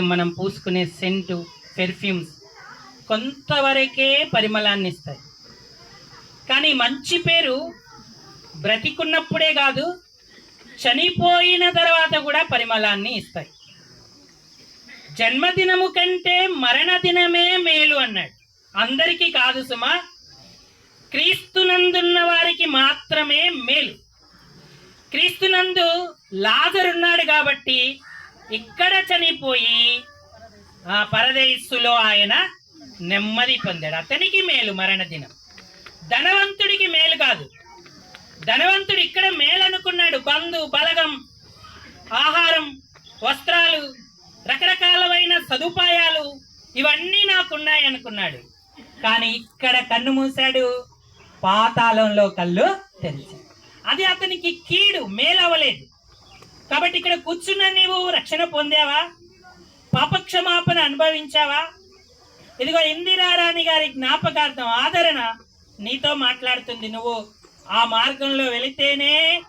మనం పూసుకునే scent perfumes కొంతవరకే పరిమళాన్ని ఇస్తాయి కానీ మంచి పేరు బ్రతికున్నప్పుడే కాదు చనిపోయిన తర్వాత కూడా పరిమళాన్ని ఇస్తాయి. జన్మదినము కంటే మరణ దినమే మేలు అన్నాడు. అందరికీ కాదు సుమా క్రీస్తునందున్న వారికి మాత్రమే మేలు. క్రీస్తునందు లాజరున్నాడు కాబట్టి ఇక్కడ చనిపోయి ఆ పరదేశులో ఆయన నెమ్మది పొందాడు. అతనికి మేలు మరణ దినం ధనవంతుడికి మేలు కాదు. ధనవంతుడు ఇక్కడ మేలు అనుకున్నాడు బంధు బలగం ఆహారం వస్త్రాలు రకరకాలమైన సదుపాయాలు ఇవన్నీ నాకున్నాయి అనుకున్నాడు కానీ ఇక్కడ కన్ను మూశాడు. పాతాళంలో కళ్ళు తెరిచాడు. అది అతనికి కీడు. మేలవలేదు కాబట్టి ఇక్కడ కూర్చున్న నీవు రక్షణ పొందావా? పాపక్షమాపణ అనుభవించావా? ఇదిగో ఇందిరారాణి గారి జ్ఞాపకార్థం ఆదరణ నీతో మాట్లాడుతుంది నువ్వు. ఆ మార్గంలో వెళితేనే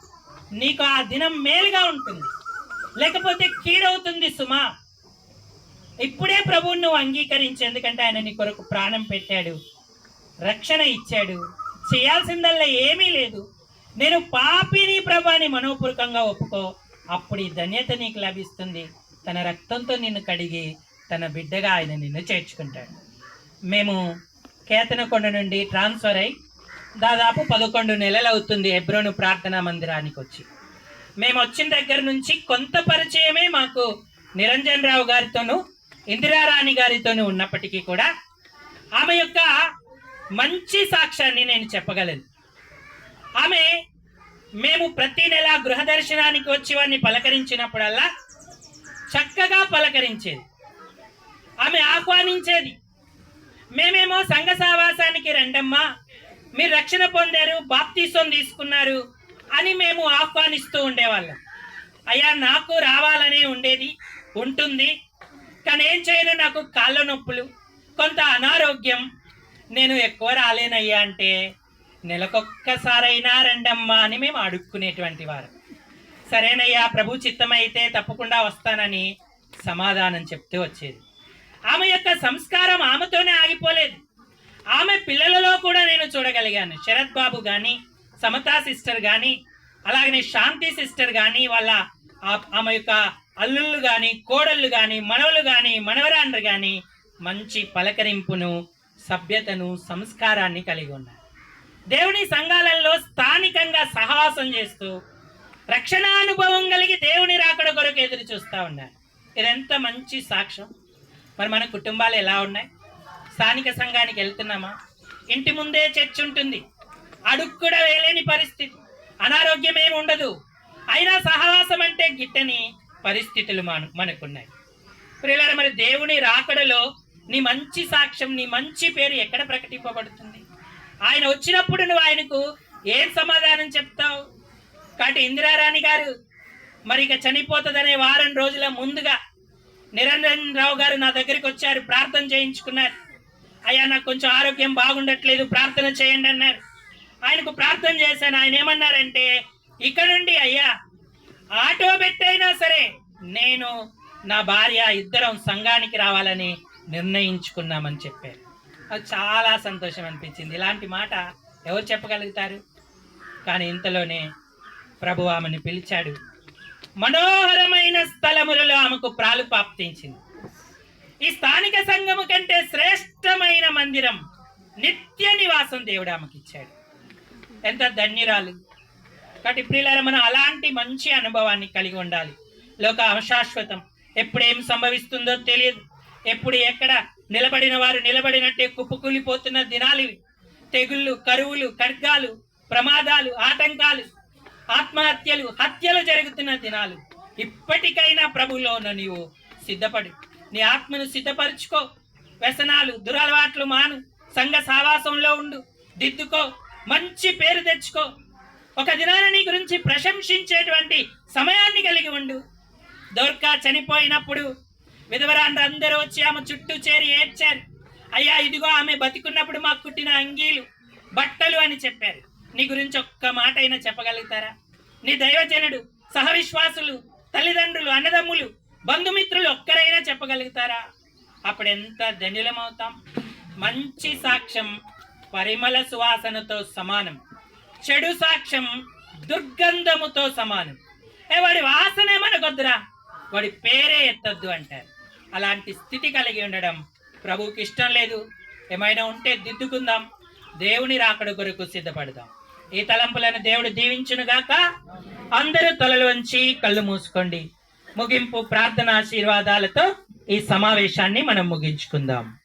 నీకు ఆ దినం మేలుగా ఉంటుంది. లేకపోతే కీడవుతుంది సుమా. ఇప్పుడే ప్రభువుని నువ్వు అంగీకరించి ఎందుకంటే ఆయన నీ కొరకు ప్రాణం పెట్టాడు. రక్షణ ఇచ్చాడు. చేయాల్సిందల్లా ఏమీ లేదు. నేను పాపిని ప్రభాని మనోపూర్వకంగా ఒప్పుకో. అప్పుడు ఈ ధన్యత నీకు లభిస్తుంది. తన రక్తంతో నిన్ను కడిగి తన బిడ్డగా ఆయన నిన్ను చేర్చుకుంటాడు. మేము కేతనకొండ నుండి ట్రాన్స్ఫర్ అయి దాదాపు పదకొండు నెలలు అవుతుంది ఎబ్రోను ప్రార్థనా మందిరానికి వచ్చి. మేము వచ్చిన దగ్గర నుంచి కొంత పరిచయమే మాకు నిరంజన్ రావు గారితోనూ ఇందిరారాణి గారితోనూ ఉన్నప్పటికీ కూడా ఆమె యొక్క మంచి సాక్ష్యాన్ని నేను చెప్పగలను. ఆమె ప్రతి నెల గృహ దర్శనానికి వచ్చి వారిని పలకరించినప్పుడల్లా చక్కగా పలకరించేది. ఆమె ఆహ్వానించేది. మేమేమో సంఘ సావాసానికి రండమ్మా మీరు రక్షణ పొందారు బాప్తీసం తీసుకున్నారు అని మేము ఆహ్వానిస్తూ ఉండేవాళ్ళం. అయ్యా నాకు రావాలనే ఉండేది ఉంటుంది. కానీ ఏం చేయను నాకు కాళ్ళ నొప్పులు కొంత అనారోగ్యం. నేను ఎక్కువ రాలేనయ్యా అంటే నెలకొక్కసారైనా రండమ్మా అని మేము అడుక్కునేటువంటి వారు. సరేనయ్యా ప్రభు చిత్తమైతే తప్పకుండా వస్తానని సమాధానం చెప్తూ వచ్చేది. ఆమె యొక్క సంస్కారం ఆమెతోనే ఆగిపోలేదు. ఆమె పిల్లలలో కూడా నేను చూడగలిగాను. శరత్ బాబు కానీ సమతా సిస్టర్ కానీ అలాగనే శాంతి సిస్టర్ కానీ వాళ్ళ ఆమె యొక్క అల్లుళ్ళు కానీ కోడళ్ళు కానీ మనవలు కానీ మనవరాండ్రు కానీ మంచి పలకరింపును సభ్యతను సంస్కారాన్ని కలిగి ఉన్నారు. దేవుని సంఘాలలో స్థానికంగా సహవాసం చేస్తూ రక్షణ అనుభవం కలిగి దేవుని రాకడ కొరకు ఎదురు చూస్తూ ఉన్నారు. ఇదెంత మంచి సాక్ష్యం. మరి మన కుటుంబాలు ఎలా ఉన్నాయి? స్థానిక సంఘానికి వెళ్తున్నామా? ఇంటి ముందే చర్చ్ ఉంటుంది. అడుగు కూడా వేయలేని పరిస్థితి. అనారోగ్యం ఏమి ఉండదు. అయినా సహవాసం అంటే గిట్టని పరిస్థితులు మన మనకున్నాయి. ప్రియులారా మరి దేవుని రాకడలో నీ మంచి సాక్ష్యం నీ మంచి పేరు ఎక్కడ ప్రకటింపబడుతుంది? ఆయన వచ్చినప్పుడు నువ్వు ఆయనకు ఏం సమాధానం చెప్తావు? కాబట్టి ఇందిరారాణి గారు మరి ఇక చనిపోతుందనే వారం రోజుల ముందుగా నిరంజన్ రావు గారు నా దగ్గరికి వచ్చారు ప్రార్థన చేయించుకున్నారు. అయ్యా నాకు కొంచెం ఆరోగ్యం బాగుండట్లేదు ప్రార్థన చేయండి అన్నారు. ఆయనకు ప్రార్థన చేశాను. ఆయన ఏమన్నారంటే ఇక నుండి అయ్యా ఆటో పెట్టైనా సరే నేను నా భార్య ఇద్దరం సంఘానికి రావాలని నిర్ణయించుకున్నామని చెప్పారు. చాలా సంతోషం అనిపించింది. ఇలాంటి మాట ఎవరు చెప్పగలుగుతారు? కానీ ఇంతలోనే ప్రభు ఆమెను పిలిచాడు. మనోహరమైన స్థలములలో ఆమెకు ప్రాలు ప్రాప్తించింది ఈ స్థానిక సంఘము కంటే శ్రేష్టమైన మందిరం నిత్య నివాసం దేవుడు ఆమెకి ఇచ్చాడు. ఎంత ధన్యురాలు. కాబట్టి ప్రియులారా మనం అలాంటి మంచి అనుభవాన్ని కలిగి ఉండాలి. లోక అశాశ్వతం. ఎప్పుడు ఏం సంభవిస్తుందో తెలియదు. ఎప్పుడు ఎక్కడ నిలబడిన వారు నిలబడినట్టే కుప్పకూలిపోతున్న దినాలు తెగుళ్ళు కరువులు ఖడ్గాలు ప్రమాదాలు ఆటంకాలు ఆత్మహత్యలు హత్యలు జరుగుతున్న దినాలు. ఇప్పటికైనా ప్రభులోన నీవు సిద్ధపడు. నీ ఆత్మను సిద్ధపరుచుకో. వ్యసనాలు దురలవాట్లు మాను. సంఘ సావాసంలో ఉండు. దిద్దుకో. మంచి పేరు తెచ్చుకో. ఒక దినాన నీ గురించి ప్రశంసించేటువంటి సమయాన్ని కలిగి ఉండు. దోర్కా చనిపోయినప్పుడు విధవరాండ్రు అందరూ వచ్చి ఆమె చుట్టూ చేరి ఏడ్చారు. అయ్యా ఇదిగో ఆమె బతికున్నప్పుడు మాకు కుట్టిన అంగీలు బట్టలు అని చెప్పారు. నీ గురించి ఒక్క మాట అయినా చెప్పగలుగుతారా? నీ దైవజనుడు సహవిశ్వాసులు తల్లిదండ్రులు అన్నదమ్ములు బంధుమిత్రులు ఒక్కరైనా చెప్పగలుగుతారా? అప్పుడు ఎంత మంచి సాక్ష్యం పరిమళ సువాసనతో సమానం. చెడు సాక్ష్యం దుర్గంధముతో సమానం. ఏ వాడి వాసనే మనకొద్దురా వాడి పేరే ఎత్తద్దు అంటారు. అలాంటి స్థితి కలిగి ఉండడం ప్రభువుకి ఇష్టం లేదు. ఏమైనా ఉంటే దిద్దుకుందాం. దేవుని రాకడ కొరకు సిద్ధపడదాం. ఈ తలంపులను దేవుడు దీవించునుగాక. అందరూ తలలు వంచి కళ్ళు మూసుకోండి. ముగింపు ప్రార్థన ఆశీర్వాదాలతో ఈ సమావేశాన్ని మనం ముగించుకుందాం.